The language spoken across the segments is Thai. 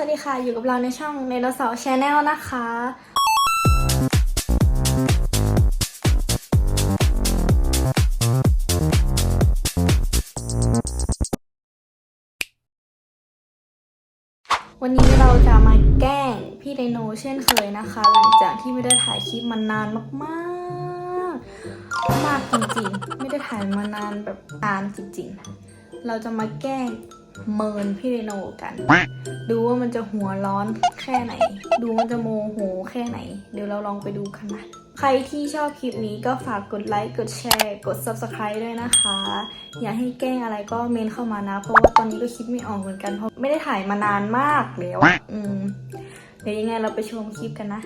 สวัสดีค่ะ อยู่กับเราในช่องในโ o เสาร์ชาแนลนะคะ วันนี้เราจะมาแกล้งพี่ไดโนเช่นเคยนะคะ หลังจากที่ไม่ได้ถ่ายคลิปมานานมากๆ มากจริงๆ ไม่ได้ถ่ายมานานแบบนานจริงๆ เราจะมาแกล้ง เมินพี่ไดโนกัน ดูว่ามันจะหัวร้อนแค่ไหน ดูมันจะโมโหแค่ไหน เดี๋ยวเราลองไปดูกันนะใครที่ชอบคลิปนี้ก็ฝากกดไลค์ กดแชร์ กด subscribe ด้วยนะคะ อยากให้แกล้งอะไรก็เมนเข้ามานะ เพราะว่าตอนนี้ก็คิดไม่ออกเหมือนกัน เพราะไม่ได้ถ่ายมานานมากแล้วอะอืม เดี๋ยวยังไงเราไปชมคลิปกันนะ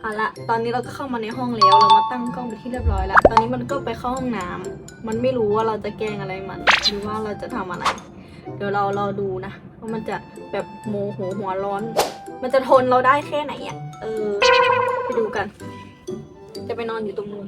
เอาละ ตอนนี้เราก็เข้ามาในห้องแล้ว เรามาตั้งกล้องไปนที่เรียบร้อยแล้ว ตอนนี้มันก็ไปเข้าห้องน้ำ มันไม่รู้ว่าเราจะแกล้งอะไรมันหรือว่าเราจะทำอะไร เดี๋ยวเรารอดูนะว่ามันจะแบบโมโหหัวร้อน มันจะทนเราได้แค่ไหนอะเออ ไปดูกัน จะไปนอนอยู่ตรงนู้น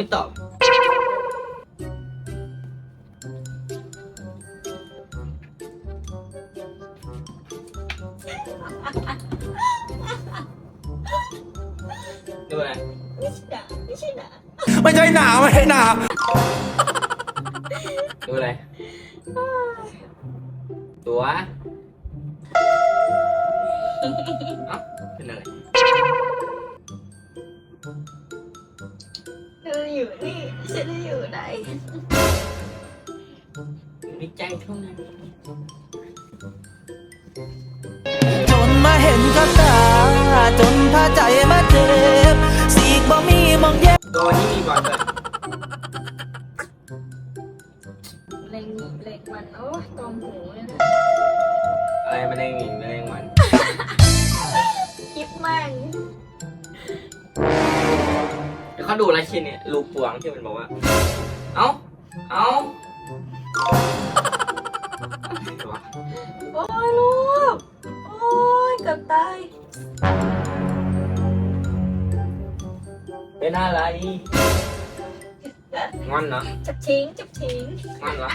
ไม่ตอบ ดูอะไรไม่ใช่หนาไม่ใช่หนาไม่ใช่หนาวไม่ใช่หนาวดูอะไร ตัวเอ้าเป็นอะไร ออยู่นี่ฉันจะอยู่ไหนอยู่ในใจเท่านั้นจนมาเห็นกับตาจนพาใจมาเจ็บสีกบ่มีมองแยกตัวนี้มีบอลด้วยเล็งเล็งมันโอ้ยตรงหูเลยนะอะไรมาแดงหญิงมาแดงวั เดี๋ยวเขาดูอะไรเช่นเนี่ยลูกปวงที่มันบอกว่า เอ้า เอ้าอะไรวะโอ้ยลูก โอ้ยเกือบตาย เป็นอะไรงอนเหรอจับทิ้ง จับทิ้งงอนเหรอ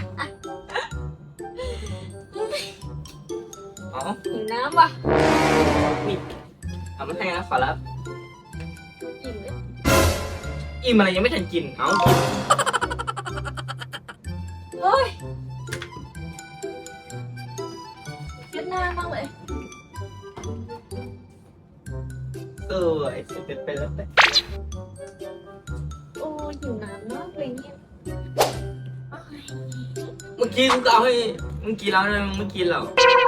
เอ้า หิวน้ำว่ะนี่เอามาให้นะขอรับอิ่มเลย อิ่มอะไรยังไม่ทันกิน เอ้ากินโอ้ยเย็ดหน้ามากเลยสวยสุดเป็นแล้วไปโอ้ยหิวน้ำมากเลยเนี่ยโอ้ยเมื่อกี้กูก็เอาให้เมื่อกี้แล้วเลยเมื่อกี้เราชิ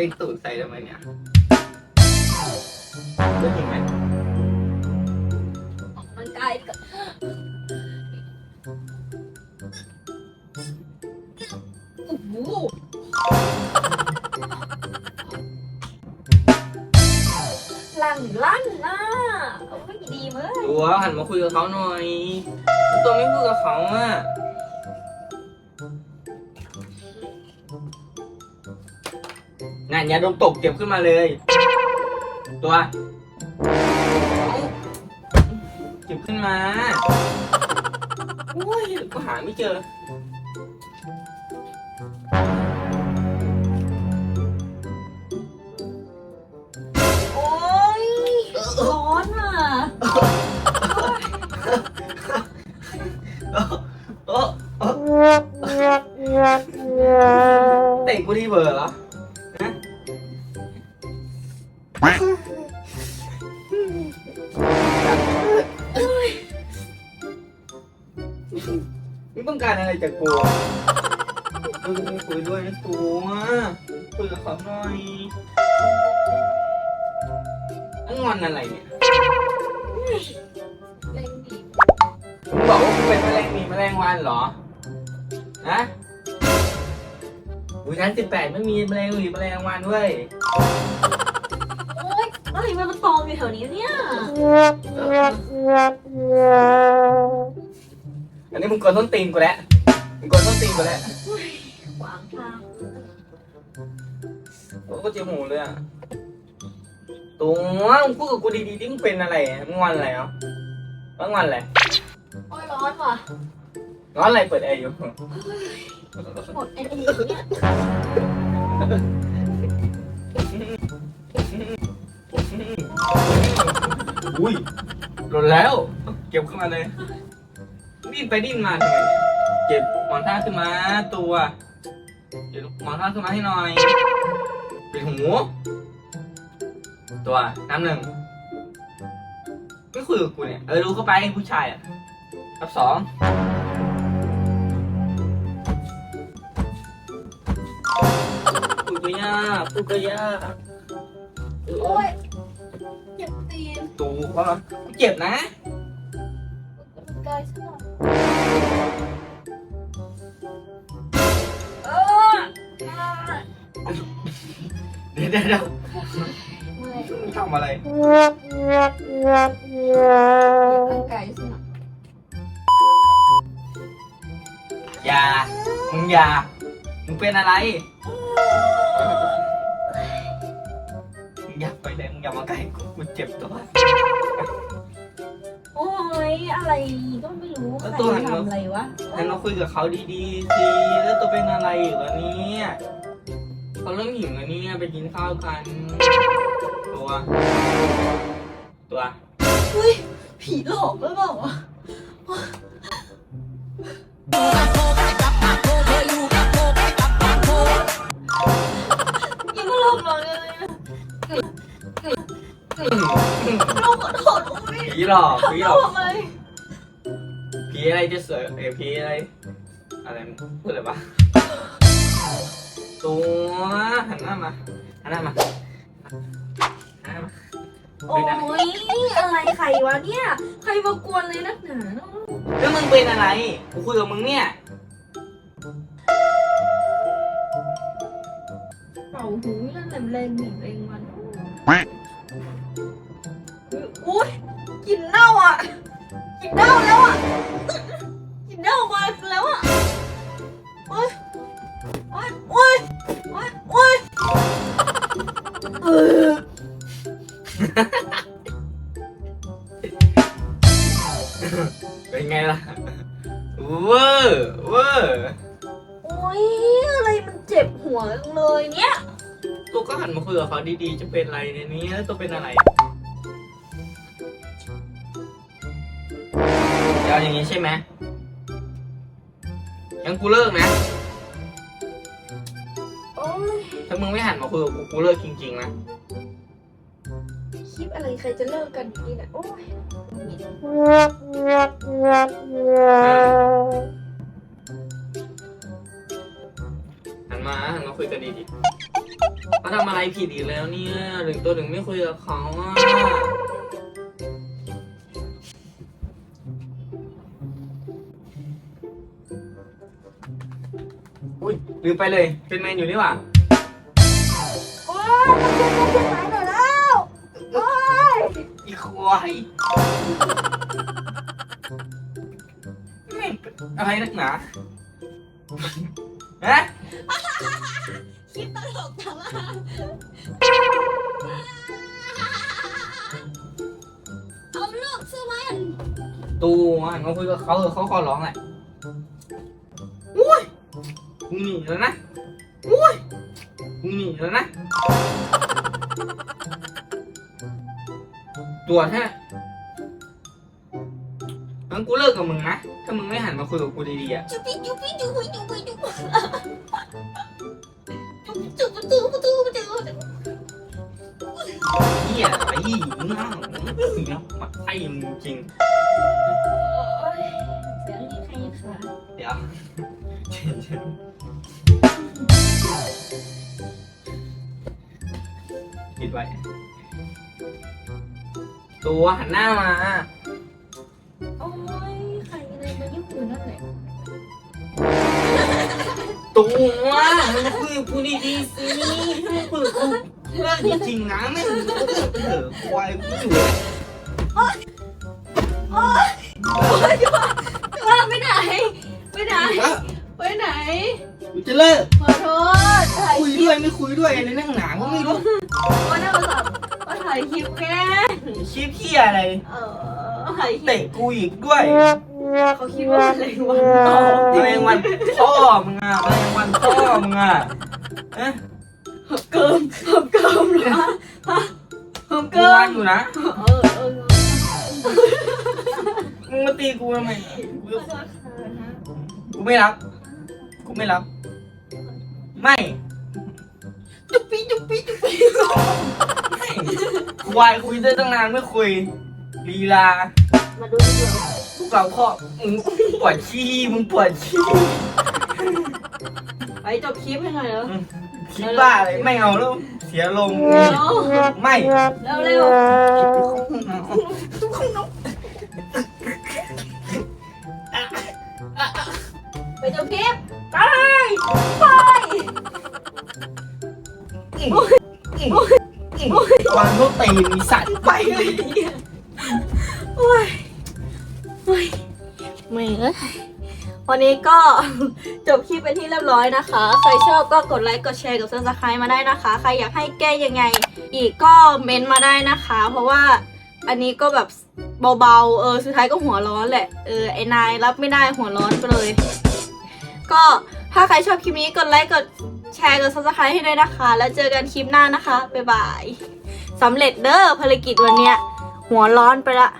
มาเด้งตูดใส่ทำไมเนี่ยเลือกเห็นไหมออกกำลังกายก่อนโอ้โหลั่นลั่นนะโอ้ยดีมากตัวหันมาคุยกับเขาหน่อย ตัวไม่พูดกับเขาอะ งานยาดมตกเก็บขึ้นมาเลย ตัวเก็บขึ้นมา โอ้ยก็หาไม่เจอ ต้องการอะไรจากกูเออคุยด้วยนะตัวคุยกับเขาหน่อยแล้วงอนอะไรเนี่ยเล่นดีมึงบอกว่ากูเป็นแมลงหมีแมลงวันเหรอฮะอุ้ยชั้นสิบแปดไม่มีแมลงหมีแมลงวันเว้ยโอ๊ยอะไรมันมาตอมอยู่แถวนี้เนี่ย อันนี้มึงกดต้นตีนกูแล้วมึงกดต้นตีนกูแล้วขวางทางโอ้ก็เจ็บหูเลยอะตัวมึงพูดกับกูดีๆที่มึงเป็นอะไรอะมึงงอนอะไรเนาะมึงงอนอะไรโอ๊ยร้อนว่ะงอนอะไรเปิดแอร์อยู่หมดไอ้นี่เนี่ยอุ้ยหล่นแล้ว เก็บขึ้นมาเลย ดิ้นไปดิ้นมาทำไมเนี่ยเก็บหมอนท่าขึ้นมาตัวเดี๋ยวหมอนท่าขึ้นมาให้หน่อยปิดหูตัวน้ำหนึ่งไม่คุยกับกูเนี่ยเออรู้เข้าไปผู้ชายอะรับสองพูดก็ยากพูดก็ยากโอ๊ยเจ็บตีนตูว่ากูเจ็บนะกา ยสักหน่อยเออเดี๋ยวเดี๋ยวเดี๋ยวเมื่อยทำอะไรเจ็บร่างกายสักหน่อยอย่า มึงอย่า มึงเป็นอะไร มึงอย่าไปเลยมึงอย่ามาใกล้กูกูเจ็บตัว โอ้ยอะไรก็ไม่รู้ใครแล้วตัวหันมาทำอะไรวะงั้นเราคุยกับเขาดีๆสิแล้วตัวเป็นอะไรอยู่วะเนี่ยเขาเริ่มหิวแล้วเนี่ยไปกินข้าวกัน ตัว ตัวอุ้ยผีหลอกหรือเปล่าวะยังก็หลอกเราเลยนะเราขอโทษอุ้ยผี หลอกผีหลเราอกทำไมผีอะไรจะเสือเอยผีอะไรอะไรมึงพูดอะไรวะตัวหันหน้ามาหันหน้ามาหันหน้ามาโอ้ยอะไรใครวะเนี่ย ใครมากวนเลยนักหนาเนอะแล้วมึงเป็นอะไรกูคุยกับมึงเนี่ยเป่าหูเรื่องแหลมแรงหมิ่นแรงมันอุ้ย กลินเน่าอะกลินเน่าแล้วอะกลินเน่ามาแล้วอะโอ้ยโอ้ยโอ้ยโอ้ยโอ้ยเออเป็นไงล่ะ เวอร์เวอร์โอ้ยอะไรมันเจ็บหัวจังเลยเนี่ย ตัวก็หันมาคุยกับเขาดีๆ จะเป็นอะไรในนี้แล้วตัวเป็นอะไร จะเอาอย่างนี้ใช่ไหมยังกูเลิกนะ โอ้ยถ้ามึงไม่หันมาคุยกับกูกูเลิกจริงๆนะ คลิปอะไรใครจะเลิกกันอย่างนี้เนี่ยโอ้ยหันมาหันมาคุยกันดีๆเขาทำอะไรผิดอีกแล้วเนี่ย ถึงตัวถึงไม่คุยกับเขาอะ ลืมไปเลย เป็นแมนอยู่นี่หว่าโอ้ยมันจะมาเชียงใหม่หน่อยแล้ว โอ้ยอีควายแม่งอะไรนักหนาฮะคลิปตลกจังอะเอาลูกซื้อมัน ตูหันมาคุยกับเขาเออเขาขอร้องแหละอุ้ย มึงหนีแล้วนะอุ้ยมึงหนีแล้วนะ ตัวแท้งั้นกูเลิกกับมึงนะ ถ้ามึงไม่หันมาคุยกับกูดีๆอะ จุ๊บปิ๊จุ๊บปิ๊จุ๊บปิ๊จุ๊บปิ๊จุ๊บจุ๊บจุ๊บจุ๊บจุ๊บจุ๊บจุ๊บเหี้ยอะไรอีกมึงเอามึงเอามาไอ้มึงจริง โอ้ยเสียงนี้ใครคะไอ้ดี๋ยวเชิญเชิญ ปิดไว้ ตัวหันหน้ามา โอ้ยใครอะไรมายุ่งอยู่นั่นแหละตัวมันคุยกับกูดีๆสิไม่คุยกับกูเรื่องจริงๆนะไม่รู้เถอะควายกูอยู่เลยว่าไปไหนไปไหนแล้ว ไปไหนกูจะเลิกขอโทษถ่ายคุยคลิด้วยปไม่คุยด้วยในนั่งหนาก็ไม่รู้ว่าหน้ามาสับว่าถ่ายคลิปแกคลิปที่อะไรเออถ่ายคลิปเตะกูอีกด้วยเขาคิดว่าอะไรวะต่อแมลงวันพ่อมึงอะแมลงวันพ่อมึงอะเอ๊ะเกิมเกิมเกิมเหรอฮะเกิมกูเกิว่ามอยู่นะเออเออมึงมาตีกูทำไมกูขอโทษค่ะนะกูไม่รับ กูไม่รับ ไม่จุ๊บปี้จุ๊บปี้จุ๊บปี้ไม่ควายคุยได้ตั้งนานไม่คุยลีลา มาดูดีกว่าพวกเราพ่อมึงปวดขี้มึงปวดขี้ไปจบคลิปให้หน่อยแล้วคิดบ้าเลยไม่เอาแล้วเสียลงเร็วไม่ เร็วเร็วไปจบค ลิปไปไปวางลูกตีนมีสัตว์ไปโอ้ยโอ้ยไม่เลยวันนี้ก็จบคลิปไปที่เรียบร้อยนะคะ ใครชอบก็กดไลค์กดแชร์กับ subscribe มาได้นะคะ ใครอยากให้แก้ยังไง อีกก็เม้นต์มาได้นะคะ เพราะว่าอันนี้ก็แบบเบาๆ เออ สุดท้ายก็หัวร้อนแหละ เออ ไอ้นายรับไม่ได้หัวร้อนไปเลย ก็ถ้าใครชอบคลิปนี้กดไลค์กดแชร์กด subscribe ให้ด้วยนะคะ แล้วเจอกันคลิปหน้านะคะ บ๊ายบายสำเร็จเด้อภารกิจวันเนี้ยหัวร้อนไปละ